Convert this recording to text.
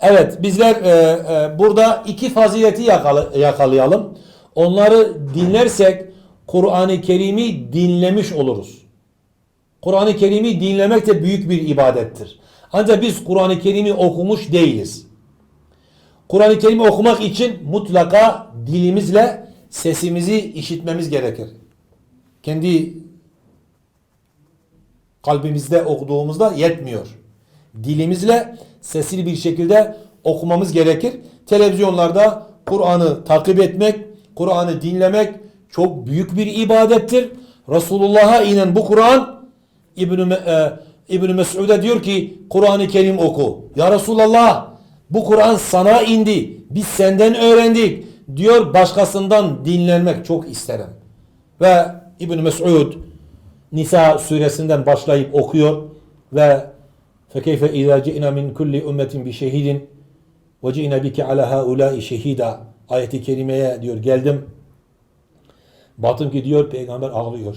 Evet bizler e, e, burada iki fazileti yakalı- yakalayalım. Onları dinlersek Kur'an-ı Kerim'i dinlemiş oluruz. Kur'an-ı Kerim'i dinlemek de büyük bir ibadettir. Ancak biz Kur'an-ı Kerim'i okumuş değiliz. Kur'an-ı Kerim'i okumak için mutlaka dilimizle sesimizi işitmemiz gerekir. Kendi kalbimizde okuduğumuzda yetmiyor. Dilimizle sesli bir şekilde okumamız gerekir. Televizyonlarda Kur'an'ı takip etmek, Kur'an'ı dinlemek çok büyük bir ibadettir. Resulullah'a inen bu Kur'an İbn-i e, İbn-i Mesud'a diyor ki Kur'an-ı Kerim oku. Ya Resulallah bu Kur'an sana indi. Biz senden öğrendik. Diyor başkasından dinlenmek çok isterim. Ve İbn Mes'ud Nisa suresinden başlayıp okuyor ve فَكَيْفَ اِذَا جِئْنَا مِنْ كُلِّ اُمَّةٍ بِشَهِيدٍ وَجِئْنَا بِكَ عَلَى هَا اُولَٰئِ şehida ayeti kerimeye diyor geldim. Baktım ki diyor peygamber ağlıyor.